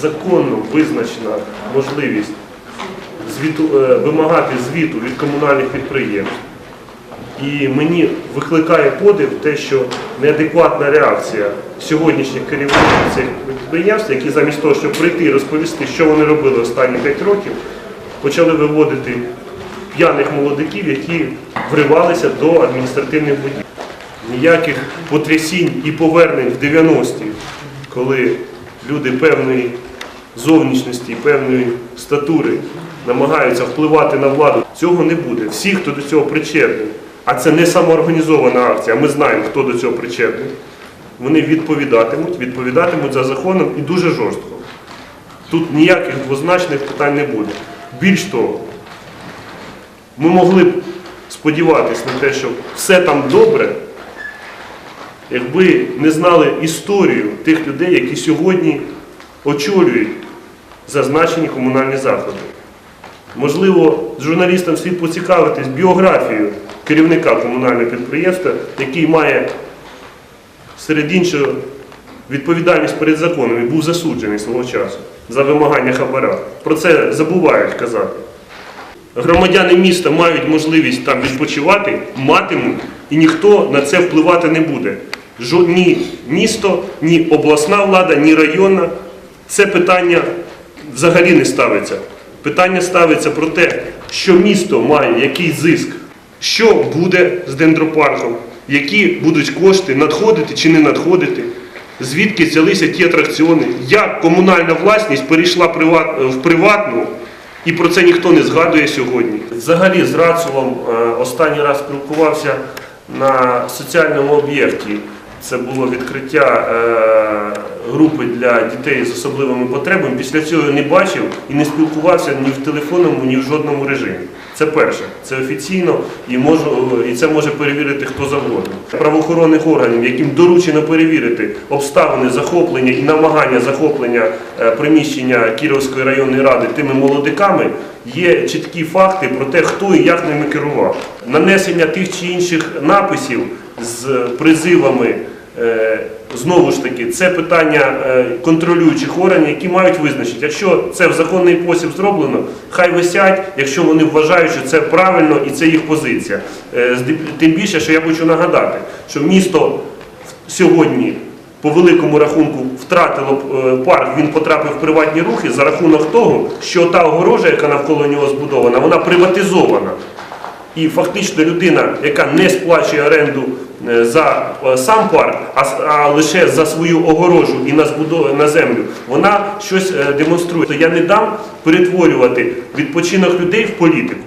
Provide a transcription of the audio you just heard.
законно визначена можливість звіту, е, вимагати звіту від комунальних підприємств. І мені викликає подив те, що неадекватна реакція сьогоднішніх керівників цих підприємств, які замість того, щоб прийти і розповісти, що вони робили останні 5 років, почали виводити п'яних молодиків, які вривалися до адміністративних будівель. Ніяких потрясінь і повернень в 90-ті, коли люди певної зовнішності, певної статури намагаються впливати на владу, цього не буде. Всі, хто до цього причетний, а це не самоорганізована акція, ми знаємо, хто до цього причетний, вони відповідатимуть, відповідатимуть за законом і дуже жорстко. Тут ніяких двозначних питань не буде. Більш того, ми могли б сподіватися на те, що все там добре, якби не знали історію тих людей, які сьогодні очолюють зазначені комунальні заклади. Можливо, журналістам слід поцікавитись біографією керівника комунального підприємства, який має серед іншого відповідальність перед законом і був засуджений свого часу за вимагання хабара. Про це забувають казати. Громадяни міста мають можливість там відпочивати, матимуть, і ніхто на це впливати не буде. Ні місто, ні обласна влада, ні районна. Це питання взагалі не ставиться. Питання ставиться про те, що місто має який зиск, що буде з дендропарком, які будуть кошти надходити чи не надходити, звідки взялися ті атракціони, як комунальна власність перейшла в приватну, і про це ніхто не згадує сьогодні. Взагалі з Рацулом е, останній раз спілкувався на соціальному об'єкті. Це було відкриття е, групи для дітей з особливими потребами. Після цього не бачив і не спілкувався ні в телефонному, ні в жодному режимі. Це перше, це офіційно і можу, і це може перевірити хто завгодно. Правоохоронних органів, яким доручено перевірити обставини захоплення і намагання захоплення е, приміщення Кіровської районної ради тими молодиками, є чіткі факти про те, хто і як ними керував. Нанесення тих чи інших написів з призивами. Е, Знову ж таки, це питання е, контролюючих органів, які мають визначити. Якщо це в законний спосіб зроблено, хай висять, якщо вони вважають, що це правильно і це їх позиція. Е, Тим більше, що я хочу нагадати, що місто сьогодні по великому рахунку втратило парк, він потрапив в приватні рухи за рахунок того, що та огорожа, яка навколо нього збудована, вона приватизована. І фактично людина, яка не сплачує оренду за е, сам парк, а, лише за свою огорожу і на збудову на землю, вона щось е, демонструє. Я не дам перетворювати відпочинок людей в політику.